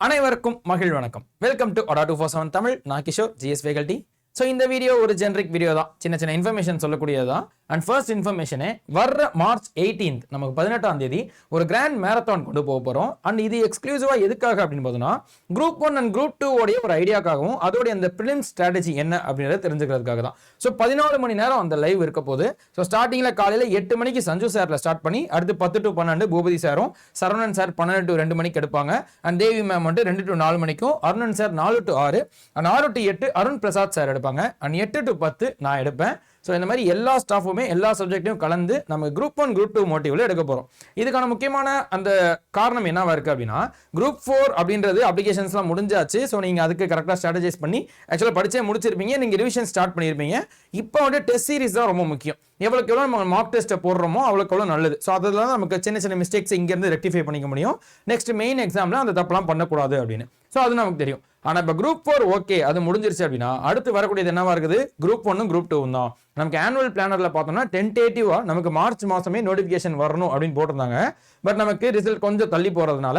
அனைவருக்கும் மகிழ் வணக்கம். Welcome to Adda two four seven Tamil நான் கிஷோர் ஜிஎஸ் ஃபேகல்டி ஸோ இந்த வீடியோ ஒரு ஜென்ரிக் வீடியோ தான். சின்ன சின்ன இன்ஃபர்மேஷன் சொல்லக்கூடியது தான் அண்ட் ஃபர்ஸ்ட் இன்ஃபர்மேஷனே வர்ற மார்ச் 18th நமக்கு பதினெட்டாம் தேதி ஒரு கிராண்ட் மேரத்தான் கொண்டு போக போகிறோம் அண்ட் இது எக்ஸ்க்ளூசிவாக எதுக்காக அப்படின்னு பார்த்தோம்னா group one and group two உடைய ஒரு ஐடியாக்காகவும் அதோடைய அந்த பிலிம் ஸ்ட்ராட்டஜி என்ன அப்படின்றத தெரிஞ்சுக்கிறதுக்காக தான். ஸோ பதினாலு மணி நேரம் அந்த லைவ் இருக்க போது ஸோ ஸ்டார்டிங்கில் காலையில் எட்டு மணிக்கு சஞ்சு சாரில் ஸ்டார்ட் பண்ணி அடுத்து பத்து டு பன்னெண்டு பூபதி சாரும் சரவணன் சார் பன்னெண்டு டு ரெண்டு மணிக்கு எடுப்பாங்க. அண்ட் தேவி மேம் வந்துட்டு ரெண்டு டு நாலு மணிக்கும் அருணன் சார் நாலு டு ஆறு. அண்ட் ஆறு டு எட்டு அருண் பிரசாத் சார் எடுப்பாங்க. அண்ட் எட்டு டு பத்து நான் எடுப்பேன். ஸோ இந்த மாதிரி எல்லா ஸ்டாஃபுமே எல்லா சப்ஜெக்ட்டையும் கலந்து நம்ம குரூப் ஒன் குரூப் டூ மோட்டிவ்ல எடுக்க போகிறோம் இதுக்கான முக்கியமான அந்த காரணம் என்னவா இருக்குது அப்படின்னா குரூப் ஃபோர் அப்படின்றது அப்ளிகேஷன்ஸ்லாம் முடிஞ்சாச்சு. ஸோ நீங்கள் அதுக்கு கரெக்டாக ஸ்ட்ராட்டஜைஸ் பண்ணி ஆக்சுவலாக படித்தே முடிச்சிருப்பீங்க. நீங்கள் ரிவிஷன் ஸ்டார்ட் பண்ணியிருப்பீங்க இப்போ வந்து டெஸ்ட் சீரிஸ் தான் ரொம்ப முக்கியம். எவ்வளோக்கு எவ்வளோ நம்ம மார்க் டெஸ்ட்டை போடுறோமோ அவ்வளோக்கு எவ்வளோ நல்லது. ஸோ அதில் தான் நமக்கு சின்ன சின்ன மிஸ்டேக்ஸ் இங்கேருந்து ரெக்டிஃபை பண்ணிக்க முடியும். நெக்ஸ்ட் மெயின் எக்ஸாமில் அந்த தப்பெல்லாம் பண்ணக்கூடாது அப்படின்னு. ஸோ அது நமக்கு தெரியும். ஆனால் இப்போ குரூப் ஃபோர் ஓகே அது முடிஞ்சிருச்சு அப்படின்னா அடுத்து வரக்கூடியது என்னவா இருக்குது? குரூப் ஒன்னும் குரூப் டூவும் தான். நமக்கு ஆனுவல் பிளானரில் பார்த்தோம்னா டென்டேட்டிவாக நமக்கு மார்ச் மாதமே நோட்டிஃபிகேஷன் வரணும் அப்படின்னு போட்டிருந்தாங்க. பட் நமக்கு ரிசல்ட் கொஞ்சம் தள்ளி போகிறதுனால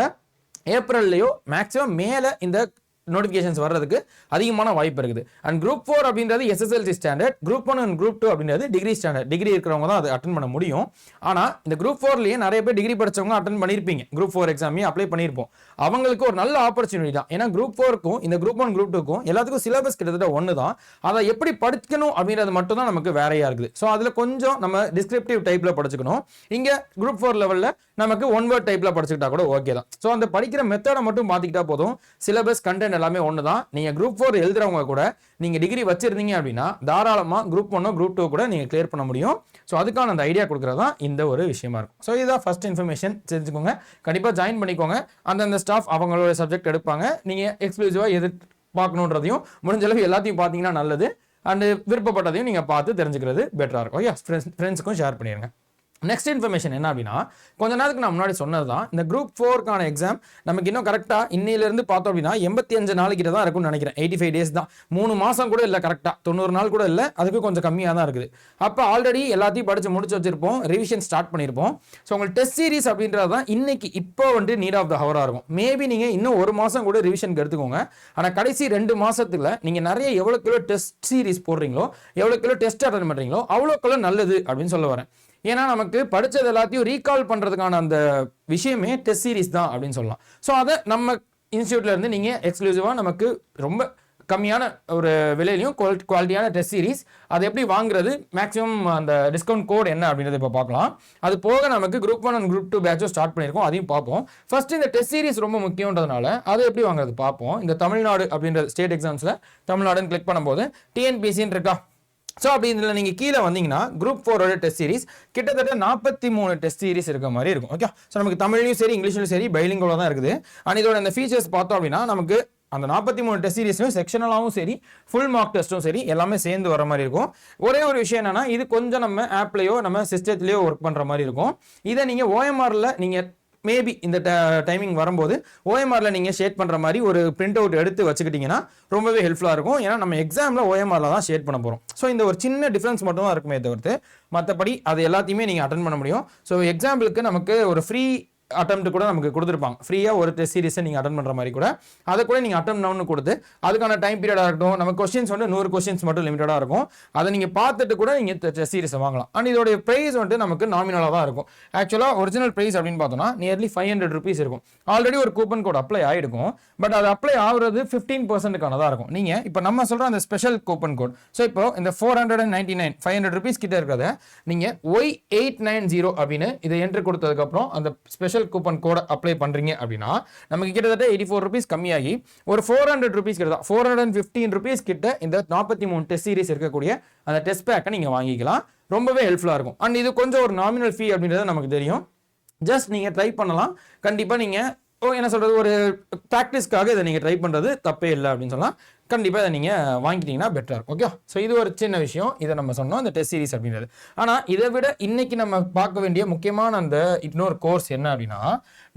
ஏப்ரல்லையோ மேக்ஸிமம் மேலே இந்த நோட்டிஃபிகேஷன்ஸ் வர்றதுக்கு அதிகமான வாய்ப்பு இருக்குது. அண்ட் குரூப் ஃபோர் அப்படின்றது SSLC standard group one and group two அப்படின்றது டிகிரி ஸ்டாண்டர்ட் டிகிரி இருக்கிறவங்க தான் அது அட்டன் பண்ண முடியும். ஆனால் இந்த குரூப் ஃபோர்லேயே நிறைய பேர் டிகிரி படிச்சவங்க அட்டன் பண்ணியிருப்பீங்க குரூப் ஃபோர் எக்ஸாமையும் அப்ளை பண்ணியிருப்போம் அவங்களுக்கு ஒரு நல்ல ஆப்பர்ச்சுனிட்டி தான். ஏன்னா குரூப் ஃபோருக்கும் இந்த குரூப் ஒன் குரூப் டூக்கும் எல்லாத்துக்கும் சிலபஸ் கிட்டத்தட்ட ஒன்று தான். அதை எப்படி படிக்கணும் அப்படின்றது மட்டும் தான் நமக்கு வேறையாக இருக்குது. ஸோ அதில் கொஞ்சம் நம்ம டிஸ்கிரிப்டிவ் டைப்பில் படிச்சுக்கணும். இங்கே குரூப் ஃபோர் லெவலில் நமக்கு ஒன் வேர்ட் டைப்பில் படிச்சுக்கிட்டா கூட ஓகே தான். ஸோ அந்த படிக்கிற மெத்தடை மட்டும் பார்த்துக்கிட்டா போதும். சிலபஸ் கண்டென்ட் எல்லாமே ஒன்று தான் நீங்கள் குரூப் ஃபோர் எழுதுறவங்க கூட நீங்கள் டிகிரி வச்சிருந்தீங்க அப்படின்னா தாராளமாக குரூப் ஒன்னோ குரூப் டூ கூட நீங்கள் கிளியர் பண்ண முடியும். ஸோ அதுக்கான அந்த ஐடியா கொடுக்குறது தான் இந்த ஒரு விஷயமா இருக்கும். ஸோ இதுதான் ஃபர்ஸ்ட் இன்ஃபர்மேஷன் தெரிஞ்சுக்கோங்க. கண்டிப்பாக ஜாயின் பண்ணிக்கோங்க. அந்தந்த ஸ்டாஃப் அவங்களோட சப்ஜெக்ட் எடுப்பாங்க. நீங்கள் எக்ஸ்க்ளூசிவாக எது பார்க்கணுன்றதையும் முடிஞ்சளவு எல்லாத்தையும் பார்த்தீங்கன்னா நல்லது. அண்டு விருப்பப்பட்டதையும் நீங்கள் பார்த்து தெரிஞ்சுக்கிறது பெட்டராக இருக்கும். ஓகே ஃப்ரெண்ட்ஸ் ஃப்ரெண்ட்ஸுக்கும் ஷேர் பண்ணிடுங்க நெக்ஸ்ட் இன்ஃபர்மேஷன் என்ன அப்படின்னா கொஞ்ச நேரத்துக்கு நான் முன்னாடி சொன்னது தான் இந்த குரூப் ஃபோருக்கான எக்ஸாம் நமக்கு இன்னும் கரெக்டாக இன்னிலேருந்து பார்த்தோம் அப்படின்னா எண்பத்தி அஞ்சு நாளைக்கிட்ட தான் இருக்கும்னு நினைக்கிறேன். எயிட்டி ஃபைவ் டேஸ் தான். மூணு மாதம் கூட இல்லை கரெக்டாக தொண்ணூறு நாள் கூட இல்லை அதுக்கு கொஞ்சம் கம்மியாக தான் இருக்குது. அப்போ ஆல்ரெடி எல்லாத்தையும் படித்து முடிச்சு வச்சிருப்போம் ரிவிஷன் ஸ்டார்ட் பண்ணியிருப்போம் ஸோ உங்களுக்கு டெஸ்ட் சீரிஸ் அப்படின்றது தான் இன்னைக்கு இப்போ வந்து நீட் ஆஃப் த ஹவராக இருக்கும். மேபி நீங்கள் இன்னும் ஒரு மாதம் கூட ரிவிஷனுக்கு எடுத்துக்கோங்க. ஆனால் கடைசி ரெண்டு மாதத்தில் நீங்கள் நிறைய எவ்வளோ கிலோ டெஸ்ட் சீரிஸ் போடுறீங்களோ எவ்வளோ கிலோ டெஸ்ட் அட்டன் பண்ணுறீங்களோ அவ்வளோக்குள்ள நல்லது அப்படின்னு சொல்ல வரேன். ஏன்னா நமக்கு படித்தது எல்லாத்தையும் ரீகால் பண்ணுறதுக்கான அந்த விஷயமே டெஸ்ட் சீரிஸ் தான் அப்படின்னு சொல்லலாம். ஸோ அதை நம்ம இன்ஸ்டியூட்டில் இருந்து நீங்கள் எக்ஸ்க்ளூசிவா நமக்கு ரொம்ப கம்மியான ஒரு விலையிலையும் குவாலிட்டியான டெஸ்ட் சீரிஸ் அதை எப்படி வாங்குறது மேக்ஸிமம் அந்த டிஸ்கவுண்ட் கோட் என்ன அப்படின்றத இப்போ பார்க்கலாம். அது போக நமக்கு group one and group two பேட்சும் start பண்ணியிருக்கோம் அதையும் பார்ப்போம். ஃபர்ஸ்ட் இந்த டெஸ்ட் சீரிஸ் ரொம்ப முக்கியன்றதுனால அதை எப்படி வாங்குறது பார்ப்போம். இந்த தமிழ்நாடு அப்படின்ற ஸ்டேட் எக்ஸாம்ஸில் தமிழ்நாடுன்னு கிளிக் பண்ணும்போது டிஎன்பிசின்னு இருக்கா? ஸோ அப்படி இதில் நீங்கள் கீழே வந்தீங்கன்னா குரூப் ஃபோரோட டெஸ்ட் சீரிஸ் கிட்டத்தட்ட நாற்பத்தி மூணு டெஸ்ட் சீரிஸ் இருக்க மாதிரி இருக்கும். ஓகே ஸோ நமக்கு தமிழ்லையும் சரி இங்கிலீஷ்லையும் சரி பைலிங்கோட தான் இருக்குது. அண்ட் இதோட இந்த ஃபீச்சர்ஸ் பார்த்தோம் அப்படின்னா நமக்கு அந்த நாற்பத்தி மூணு டெஸ்ட் சீரிஸ்லையும் செக்ஷனலாகவும் சரி ஃபுல் மார்க் டெஸ்ட்டும் சரி எல்லாமே சேர்ந்து வர மாதிரி இருக்கும். ஒரே ஒரு விஷயம் என்னன்னா இது கொஞ்சம் நம்ம ஆப்லையோ நம்ம சிஸ்டத்துலேயோ ஒர்க் பண்ணுற மாதிரி இருக்கும். இதை நீங்கள் ஓஎம்ஆரில் நீங்கள் மேபி இந்த டைமிங் வரும்போது ஓஎம்ஆரில் நீங்கள் ஷேட் பண்ணுற மாதிரி ஒரு பிரிண்ட் அவுட் எடுத்து வச்சுக்கிட்டிங்கன்னா ரொம்பவே ஹெல்ப்ஃபுல்லாக இருக்கும். ஏன்னா நம்ம எக்ஸாமில் ஓஎம்ஆரில் தான் ஷேட் பண்ண போகிறோம் ஸோ இந்த ஒரு சின்ன டிஃப்ரென்ஸ் மட்டும் தான் இருக்குமே தவிர்த்து மற்றபடி அது எல்லாத்தையுமே நீங்கள் அட்டன் பண்ண முடியும். ஸோ எக்ஸாம்பிளுக்கு நமக்கு ஒரு ஃப்ரீ அட்டம்ப்ட் கூட நமக்கு கொடுத்துருப்பாங்க. ஃப்ரீயாக ஒரு டெஸ்ட் சீரிஸை நீங்கள் அட்டன் பண்ணுற மாதிரி கூட. அதை கூட நீங்கள் அட்டன் டவுன் கொடுத்து அதுக்கான டைம் பீரியடாக இருக்கட்டும் நம்ம கொஸ்டின்ஸ் வந்து நூறு கொஸ்டின்ஸ் மட்டும் லிமிட்டடாக இருக்கும். அதை நீங்கள் பார்த்துட்டு கூட நீங்கள் டெஸ்ட் சீரிஸை வாங்கலாம். அண்ட் இதோடைய ப்ரைஸ் வந்துட்டு நமக்கு நாமினலாக தான் இருக்கும். ஆக்சுவலாக ஒரிஜினல் ப்ரைஸ் அப்படின்னு பார்த்தோம்னா நியர்லி ஃபைவ் ஹண்ட்ரட் ருபீஸ் இருக்கும். ஆல்ரெடி ஒரு கூப்பன் கோட் அப்ளை ஆகிருக்கும் பட் அது அப்ளை ஆகுறது ஃபிஃப்டீன் பர்சன்ட்டுக்கானதாக இருக்கும். நீங்கள் இப்போ நம்ம சொல்கிற அந்த ஸ்பெஷல் கூப்பன் கோட் ஸோ இப்போ இந்த four hundred and ninety nine five hundred rupees கிட்ட இருக்கிறத நீங்கள் ஒய் எயிட் நைன் ஜீரோ அப்படின்னு இதை என்ட்ரு கொடுத்ததுக்கப்புறம் அந்த ஸ்பெஷல் கூப்பன் கோடை அப்ளை பண்ணுறீங்க அப்படின்னா நமக்கு கிட்டத்தட்ட எயிட்டி ஃபோர் ருபீஸ் கம்மியாகி ஒரு ஃபோர் ஹண்ட்ரட் ருபீஸ் கிட்ட four hundred and fifteen rupees கிட்ட இந்த நாற்பத்தி மூணு டெஸ்ட் சீரிஸ் இருக்கக்கூடிய அந்த டெஸ்ட் பேக்கை நீங்கள் வாங்கிக்கலாம். ரொம்பவே ஹெல்ப்ஃபுல்லாக இருக்கும். அண்ட் இது கொஞ்சம் ஒரு நாமினல் ஃபீ அப்படின்றது நமக்கு தெரியும். ஜஸ்ட் நீங்கள் ட்ரை பண்ணலாம். கண்டிப்பாக நீங்கள் என்ன சொல்கிறது ஒரு ப்ராக்டிஸ்க்காக இதை நீங்கள் ட்ரை பண்ணுறது தப்பே இல்லை அப்படின்னு சொல்லலாம் கண்டிப்பாக இதை நீங்கள் வாங்கிட்டீங்கன்னா பெட்டராக இருக்கும் ஓகே ஸோ இது ஒரு சின்ன விஷயம். இதை நம்ம சொன்னோம் இந்த டெஸ்ட் சீரிஸ் அப்படின்றது. ஆனால் இதை விட இன்னைக்கு நம்ம பார்க்க வேண்டிய முக்கியமான அந்த இன்னொரு கோர்ஸ் என்ன அப்படின்னா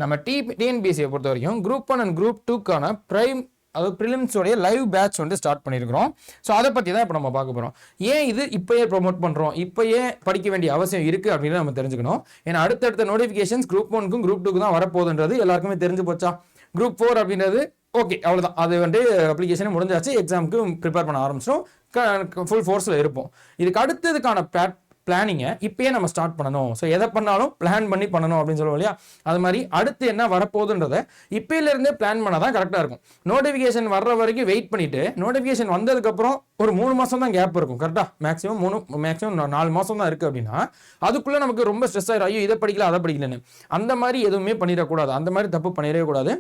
நம்ம டி டிஎன்பிஎஸ்சியை பொறுத்த வரைக்கும் குரூப் ஒன் அண்ட் குரூப் டூக்கான ப்ரைம் அதாவது ப்ரிலிம்ஸோடைய லைவ் பேட்ச் வந்து ஸ்டார்ட் பண்ணியிருக்கிறோம் ஸோ அதை பற்றி தான் இப்போ நம்ம பார்க்க போகிறோம் ஏன் இது இப்போயே ப்ரொமோட் பண்ணுறோம் இப்போயே படிக்க வேண்டிய அவசியம் இருக்குது அப்படின்னு நம்ம தெரிஞ்சுக்கணும். ஏன்னா அடுத்தடுத்த நோட்டிஃபிகேஷன்ஸ் குரூப் ஒனுக்கும் குரூப் டூக்கு தான் வரப்போகுதுன்றது எல்லாருக்குமே தெரிஞ்சு போச்சா? குரூப் ஃபோர் அப்படின்றது ஓகே அவ்வளோதான் அது வந்து அப்ளிகேஷனே முடிஞ்சாச்சு எக்ஸாமுக்கு ப்ரிப்பேர் பண்ண ஆரம்பிச்சிடும் ஃபுல் ஃபோர்ஸில் இருப்போம். இதுக்கு அடுத்ததுக்கான பேட் பிளானிங்கை இப்பயே நம்ம ஸ்டார்ட் பண்ணணும். ஸோ எதை பண்ணாலும் பிளான் பண்ணி பண்ணணும் அப்படின்னு சொல்லுவோம் இல்லையா? அது மாதிரி அடுத்து என்ன வரப்போகுதுன்றத இப்பயிலேருந்தே பிளான் பண்ணால் தான் கரெக்டாக இருக்கும். நோட்டிஃபிகேஷன் வர்ற வரைக்கும் வெயிட் பண்ணிட்டு நோட்டிஃபிகேஷன் வந்ததுக்கப்புறம் ஒரு மூணு மாதம் தான் கேப் இருக்கும். கரெக்டாக மேக்ஸிமம் மூணு மேக்ஸிமம் நாலு மாதம் தான் இருக்குது அப்படின்னா அதுக்குள்ளே நமக்கு ரொம்ப ஸ்ட்ரெஸ் ஆகிடும் ஐயோ இதை படிக்கல அதை படிக்கலன்னு. அந்த மாதிரி எதுவுமே பண்ணிடக்கூடாது. அந்த மாதிரி தப்பு பண்ணிடவே கூடாது.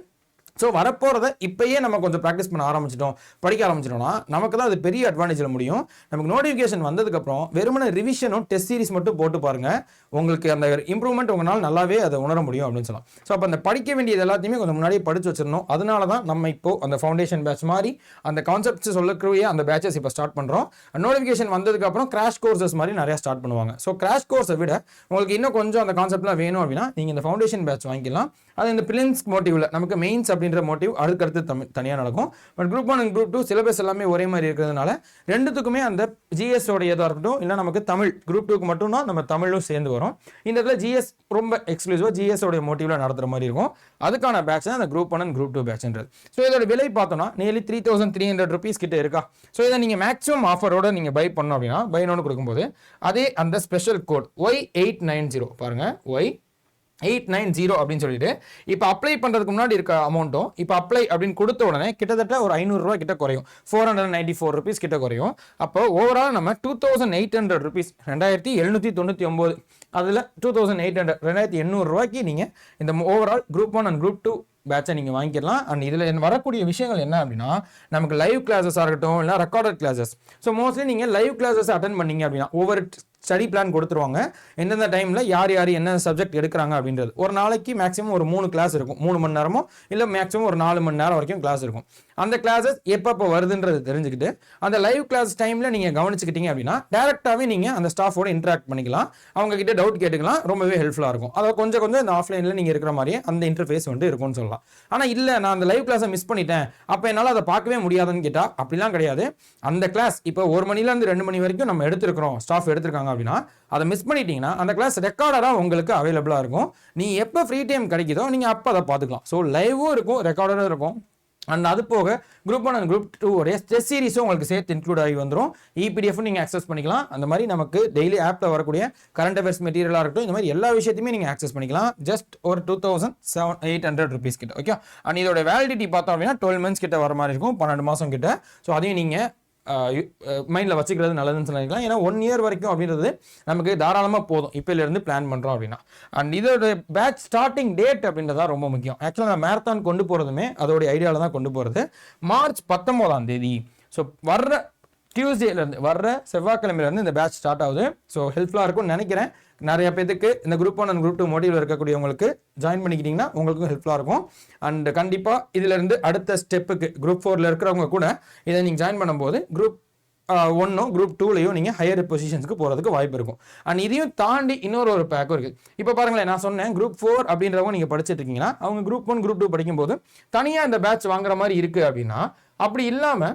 ஸோ வரப்போகிறத இப்போயே நம்ம கொஞ்சம் ப்ராக்டிஸ் பண்ண ஆரம்பிச்சிட்டோம். படிக்க ஆரம்பிச்சிட்டோம்னா நமக்கு தான் அது பெரிய அட்வான்டேஜில் முடியும். நமக்கு நோட்டிஃபிகேஷன் வந்ததுக்கப்புறம் வெறுமனே ரிவிஷனும் டெஸ்ட் சீரிஸ் மட்டும் போட்டு பாருங்கள் உங்களுக்கு அந்த இம்ப்ரூவ்மெண்ட் உங்களால் நல்லாவே அதை உணர முடியும் அப்படின்னு சொல்லலாம். ஸோ அப்போ அந்த படிக்க வேண்டியது எல்லாத்தையுமே கொஞ்சம் முன்னாடியே படித்து வச்சிடணும். அதனால தான் நம்ம இப்போ அந்த ஃபவுண்டேஷன் பேட்ச் மாதிரி அந்த கான்செப்ட்ஸ் சொல்லக்கூடிய அந்த பேட்சஸ் இப்போ ஸ்டார்ட் பண்ணுறோம் நோட்டிஃபிகேஷன் வந்ததுக்கப்புறம் கிராஷ் கோர்சஸ் மாதிரி நிறையா ஸ்டார்ட் பண்ணுவாங்க. ஸோ கிராஷ் கோர்ஸை விட உங்களுக்கு இன்னும் கொஞ்சம் அந்த கான்செப்ட்லாம் வேணும் அப்படின்னா நீங்கள் இந்த ஃபவுண்டேஷன் பேட்ச் வாங்கிக்கலாம். அது இந்த பிலிம்ஸ் மோட்டிவ்ல நமக்கு மெயின்ஸ் அப்படின்னு அப்படின்ற மோட்டிவ் அடுத்தடுத்து தம் தனியாக நடக்கும். But group one and group two syllabus எல்லாமே ஒரே மாதிரி இருக்கிறதுனால ரெண்டுத்துக்குமே அந்த ஜிஎஸ் உடைய எதாக இருக்கட்டும் இல்லை நமக்கு தமிழ் குரூப் டூக்கு மட்டும்தான் நம்ம தமிழும் சேர்ந்து வரும். இந்த இடத்துல ஜிஎஸ் ரொம்ப எக்ஸ்க்ளூசிவாக ஜிஎஸ் உடைய நடத்துகிற மாதிரி இருக்கும். அதுக்கான பேட்ச் தான் அந்த group one and group two பேட்ச்ன்றது so இதோட விலை பார்த்தோம்னா nearly three thousand three hundred rupees கிட்டே இருக்கா? ஸோ இதை நீங்கள் மேக்ஸிமம் ஆஃபரோட நீங்கள் பை பண்ணோம் அப்படின்னா பை நோன்னு கொடுக்கும்போது அதே அந்த special code Y eight nine zero பாருங்கள் ஒய் எயிட் நைன் ஜீரோ அப்படின்னு சொல்லிட்டு இப்போ அப்ளை பண்ணுறதுக்கு முன்னாடி இருக்க அமௌண்ட்டும் இப்போ அப்ளை அப்படின்னு கொடுத்த உடனே கிட்டத்தட்ட ஒரு ஐநூறுரூவா கிட்ட குறையும். Four hundred ninety four rupees கிட்ட குறையும். அப்போ ஓவரால் நம்ம two thousand eight hundred rupees ரெண்டாயிரத்தி எழுநூற்றி தொண்ணூற்றி ஒம்பது அதில் டூ தௌசண்ட் எயிட் ஹண்ட்ரட் ரெண்டாயிரத்தி எண்ணூறுரூவாய்க்கு நீங்கள் இந்த overall group one and group two பேட்சை நீங்கள் வாங்கிக்கலாம். அண்ட் இதில் வரக்கூடிய விஷயங்கள் என்ன அப்படின்னா நமக்கு லைவ் கிளாஸஸாக இருக்கட்டும் இல்லை ரெக்கார்டட் கிளாஸஸ் ஸோ மோஸ்ட்லி நீங்கள் லைவ் கிளாஸஸ் அட்டன் பண்ணீங்க அப்படின்னா ஒவ்வொரு ஸ்டடி பிளான் கொடுத்துருவாங்க. எந்தெந்த டைமில் யார் யார் என்ன சப்ஜெக்ட் எடுக்கிறாங்க அப்படின்றது. ஒரு நாளைக்கு மேக்ஸிமம் ஒரு மூணு கிளாஸ் இருக்கும். மூணு மணி நேரமோ இல்லை மேக்ஸிமம் ஒரு நாலு மணி நேரம் வரைக்கும் கிளாஸ் இருக்கும். அந்த கிளாஸஸ் எப்பப்போ வருதுன்றது தெரிஞ்சுக்கிட்டு அந்த லைவ் கிளாஸ் டைமில் நீங்கள் கவனிச்சுக்கிட்டீங்க அப்படின்னா டேரெக்டாகவே நீங்கள் அந்த ஸ்டாஃபோட இன்ட்ராக்ட் பண்ணிக்கலாம். அவங்க கிட்ட டவுட் கேட்டுக்கலாம். ரொம்பவே ஹெல்ப்ஃபுல்லாக இருக்கும். அதை கொஞ்சம் கொஞ்சம் இந்த ஆஃப்லைனில் நீங்கள் இருக்கிற மாதிரியே அந்த இன்டர்ஃபேஸ் வந்து இருக்கும்னு சொல்லலாம். ஆனால் இல்லை நான் அந்த லைவ் கிளாஸை மிஸ் பண்ணிட்டேன். அப்போ என்னால் அதை பார்க்கவே முடியாதுன்னு கேட்டால் அப்படிலாம் கிடையாது. அந்த கிளாஸ் இப்போ ஒரு மணிலேருந்து ரெண்டு மணி வரைக்கும் நம்ம எடுத்திருக்கிறோம். ஸ்டாஃப் எடுத்திருக்காங்க அப்படின்னா அதை மிஸ் பண்ணிட்டீங்கன்னா அந்த கிளாஸ் ரெக்கார்டராக உங்களுக்கு அவைலபிளாக இருக்கும். நீ எப்போ ஃப்ரீ டைம் கிடைக்குதோ நீங்கள் அப்போ அதை பார்த்துக்கலாம். ஸோ லைவும் இருக்கும் ரெக்கார்டரும் இருக்கும். அண்ட் அது போக group one and group two உடைய ஸ்டெஸ் சீரிஸும் உங்களுக்கு சேர்த்து இன்க்ளூட் ஆகி வந்துடும் இபிடிஎஃப் நீங்கள் ஆக்சஸ் பண்ணிக்கலாம். அந்த மாதிரி நமக்கு டெய்லி ஆப்பில் வரக்கூடிய கரண்ட் அஃபேர்ஸ் மெட்டீரியலாக இருக்கட்டும் இந்த மாதிரி எல்லா விஷயத்தையுமே நீங்கள் ஆக்சஸ் பண்ணிக்கலாம். ஜஸ்ட் ஒரு two thousand seven eight hundred rupees கிட்ட ஓகே அண்ட் இதோட வேலிடிட்டி பார்த்தோம் அப்படின்னா டுவெல் மந்த்ஸ் கிட்ட வர மாதிரி இருக்கும் பன்னெண்டு மாதம் கிட்ட. ஸோ அதையும் நீங்கள் மைண்டில் வச்சுக்கிறது நல்லதுன்னு சொல்லிக்கலாம் ஏன்னா ஒன் இயர் வரைக்கும் அப்படின்றது நமக்கு தாராளமாக போதும். இப்போலேருந்து பிளான் பண்ணுறோம் அப்படின்னா. அண்ட் இதோட பேட்ச் ஸ்டார்டிங் டேட் அப்படின்றது தான் ரொம்ப முக்கியம். ஆக்சுவலாக நான் மேரத்தான் கொண்டு போகிறதுமே அதோடைய ஐடியாவில் தான் கொண்டு போகிறது மார்ச் பத்தொம்போதாம் தேதி. ஸோ வர்ற டியூஸ்டேலேருந்து வர்ற செவ்வாய்க்கிழமையிலேருந்து இந்த பேட்ச் ஸ்டார்ட் ஆகுது. ஸோ ஹெல்ப்ஃபுல்லாக இருக்கும்னு நினைக்கிறேன். நிறைய பேத்துக்கு இந்த group one and group two மோட்டிவில் இருக்கக்கூடியவங்களுக்கு ஜாயின் பண்ணிக்கிட்டிங்கன்னா உங்களுக்கும் ஹெல்ப்ஃபுல்லாக இருக்கும். அண்ட் கண்டிப்பாக இதிலிருந்து அடுத்த ஸ்டெப்புக்கு குரூப் ஃபோரில் இருக்கிறவங்க கூட இதை நீங்கள் ஜாயின் பண்ணும்போது குரூப் ஒன்றும் குரூப் டூலையும் நீங்கள் ஹையர் பொசிஷன்ஸ்க்கு போகிறதுக்கு வாய்ப்பு இருக்கும். அண்ட் இதையும் தாண்டி இன்னொரு ஒரு பேக்கும் இருக்குது இப்போ பாருங்களேன் நான் சொன்னேன் குரூப் ஃபோர் அப்படின்றவங்க நீங்கள் படிச்சுட்டு இருக்கீங்கன்னா அவங்க குரூப் ஒன் குரூப் டூ படிக்கும்போது தனியாக இந்த பேட்ச் வாங்குற மாதிரி இருக்குது அப்படின்னா அப்படி இல்லாமல்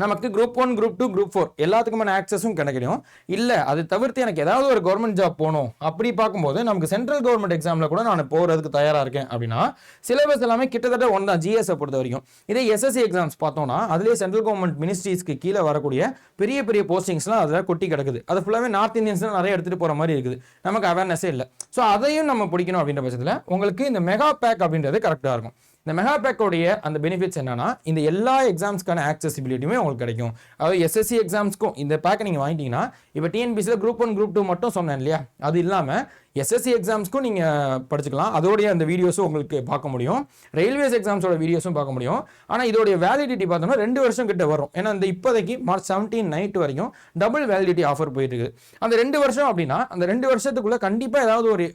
நமக்கு group one group two group four எல்லாத்துக்குமான ஆக்சஸும் கிடைக்கும் இல்லை அது தவிர்த்து எனக்கு ஏதாவது ஒரு கவர்மெண்ட் ஜாப் போகணும். அப்படி பார்க்கும்போது நமக்கு சென்ட்ரல் கவர்மெண்ட் எக்ஸாமில் கூட நான் போகிறதுக்கு தயாராக இருக்கேன் அப்படின்னா சிலபஸ் எல்லாமே கிட்டத்தட்ட ஒன் தான் ஜிஎஸ்ஸை பொறுத்த வரைக்கும். இதே எஸ்எஸ்சி எக்ஸாம்ஸ் பார்த்தோம்னா அதுலேயே சென்ட்ரல் கவர்மெண்ட் மினிஸ்ட்ரிஸ்க்கு கீழே வரக்கூடிய பெரிய பெரிய போஸ்டிங்ஸ்லாம் அதில் கொட்டி கிடக்குது. அது ஃபுல்லாகவே நார்த் இந்தியன்ஸ்லாம் நிறைய எடுத்துகிட்டு போகிற மாதிரி இருக்குது. நமக்கு அவேர்னஸே இல்லை. ஸோ அதையும் நம்ம பிடிக்கணும் அப்படின்ற பட்சத்தில் உங்களுக்கு இந்த மெகா பேக் அப்படின்றது கரெக்டாக இருக்கும். இந்த மெகா பேக்கோடைய அந்த பெனிஃபிட்ஸ் என்னன்னா இந்த எல்லா எக்ஸாம்ஸ்க்கான ஆக்சசிபிலிட்டியுமே உங்களுக்கு கிடைக்கும். அதாவது எஸ்எஸ்சி எக்ஸாம்ஸ்க்கும் இந்த பேக்கை நீங்கள் வாங்கிட்டீங்கன்னா இப்போ டிஎன்பிசியில் குரூப் ஒன் குரூப் டூ மட்டும் சொன்னேன் இல்லையா? அது இல்லாமல் எஸ்எஸ்சி எக்ஸாம்ஸ்க்கும் நீங்கள் படிச்சுக்கலாம். அதோடைய அந்த வீடியோஸும் உங்களுக்கு பார்க்க முடியும். ரயில்வேஸ் எக்ஸாம்ஸோட வீடியோஸும் பார்க்க முடியும். ஆனால் இதோடைய வேலிடிட்டி பார்த்தோம்னா ரெண்டு வருஷம் கிட்ட வரும். ஏன்னா இந்த இப்போதைக்கு மார்ச் செவன்டீன் நைட் வரைக்கும் டபுள் வேலிடிட்டி ஆஃபர் போயிட்டு இருக்குது அந்த ரெண்டு வருஷம் அப்படின்னா அந்த ரெண்டு வருஷத்துக்குள்ளே கண்டிப்பாக ஏதாவது ஒரு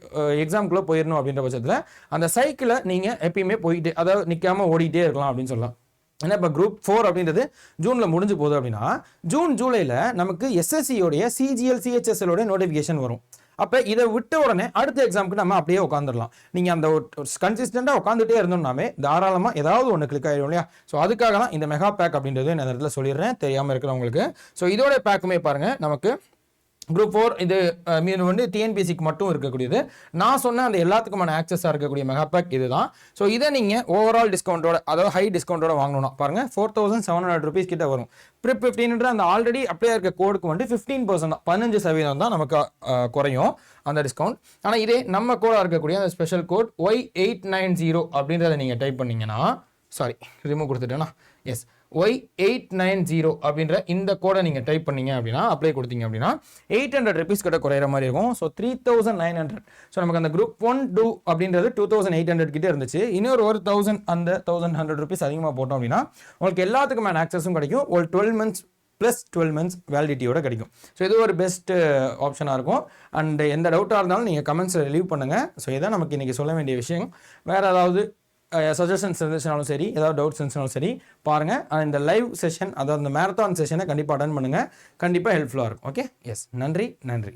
எக்ஸாம்குள்ளே போயிடணும் அப்படின்ற பட்சத்தில் அந்த சைக்கிளை நீங்கள் எப்பயுமே போயிட்டு அதாவது நிற்காம ஓடிட்டே இருக்கலாம் அப்படின்னு சொல்லலாம். ஏன்னா இப்போ குரூப் ஃபோர் அப்படின்றது ஜூனில் முடிஞ்சு போகுது அப்படின்னா ஜூன் ஜூலையில் நமக்கு எஸ்எஸ்சியோடைய சிஜிஎல் சிஹெச்எஸ்எலோடைய நோட்டிஃபிகேஷன் வரும். அப்போ இதை விட்ட உடனே அடுத்த எக்ஸாமுக்கு நம்ம அப்படியே உட்காந்துடலாம் நீங்கள் அந்த ஒரு கன்சிஸ்டண்ட்டாக உட்காந்துட்டே இருந்தோம்னாமே தாராளமாக ஏதாவது ஒன்று கிளிக் ஆகிடும் இல்லையா? ஸோ அதுக்காக தான் இந்த மெகா பேக் அப்படின்றது நான் இந்த இடத்துல சொல்லிடுறேன். தெரியாமல் இருக்கிறவங்களுக்கு. ஸோ இதோட பேக்குமே பாருங்கள் நமக்கு குரூப் ஃபோர் இது மீன் வந்து டிஎன்பிசிக்கு மட்டும் இருக்கக்கூடியது. நான் சொன்ன அந்த எல்லாத்துக்குமான ஆக்சஸாக இருக்கக்கூடிய மெகாபேக் இதுதான். ஸோ இதை நீங்கள் ஓவரால் டிஸ்கவுண்ட்டோட அதாவது ஹை டிஸ்கவுண்ட்டோட வாங்கணும்னா பாருங்கள் four thousand seven hundred rupees கிட்ட வரும். ப்ரிப் ஃபிஃப்டீன்ன்ற அந்த ஆல்ரெடி அப்ளை இருக்க கோடுக்கு வந்து ஃபிஃப்டீன் பர்சன்ட் தான் பதினஞ்சு சதவீதம் தான் நமக்கு குறையும் அந்த டிஸ்கவுண்ட் ஆனால் இதே நம்ம கோடாக இருக்கக்கூடிய அந்த special code Y eight nine zero அப்படின்றத நீங்கள் டைப் பண்ணீங்கன்னா sorry remove கொடுத்துட்டேன்னா S Y eight nine zero அப்படின்ற இந்த கோடை நீங்கள் டைப் பண்ணீங்க அப்படின்னா அப்ளை கொடுத்தீங்க அப்படின்னா எயிட் ஹண்ட்ரட் ருபீஸ் கிட்ட குறையிற மாதிரி இருக்கும். So three thousand nine hundred so நமக்கு அந்த குரூப் ஒன் டூ அப்படின்றது டூ தௌசண்ட் எயிட் ஹண்ட்ரட் கிட்டே இருந்துச்சு. இன்னொரு ஒரு தௌசண்ட் அந்த தௌசண்ட் ஹண்ட்ரட் ருபீஸ் அதிகமாக போட்டோம் அப்படின்னா உங்களுக்கு எல்லாத்துக்குமான ஆக்சஸும் கிடைக்கும். ஒரு twelve months plus twelve months வேலிடிட்டியோட கிடைக்கும். ஸோ இது ஒரு பெஸ்ட் ஆப்ஷனாக இருக்கும். அண்ட் எந்த டவுட்டாக இருந்தாலும் நீங்கள் கமெண்ட்ஸில் ரிலீவ் பண்ணுங்கள் ஸோ இதான் நமக்கு இன்றைக்கி சொல்ல வேண்டிய விஷயம். வேறு ஏதாவது Uh, சஜஷன்ஸ் இருந்துச்சுனாலும் சரி ஏதாவது டவுட்ஸ் இருந்துச்சுனாலும் சரி பாருங்கள் இந்த லைவ் செஷன் அதாவது இந்த மேரத்தான் செஷனை கண்டிப்பாக அட்டன் பண்ணுங்கள் கண்டிப்பாக ஹெல்ப்ஃபுல்லாக இருக்கும். ஓகே எஸ் நன்றி நன்றி.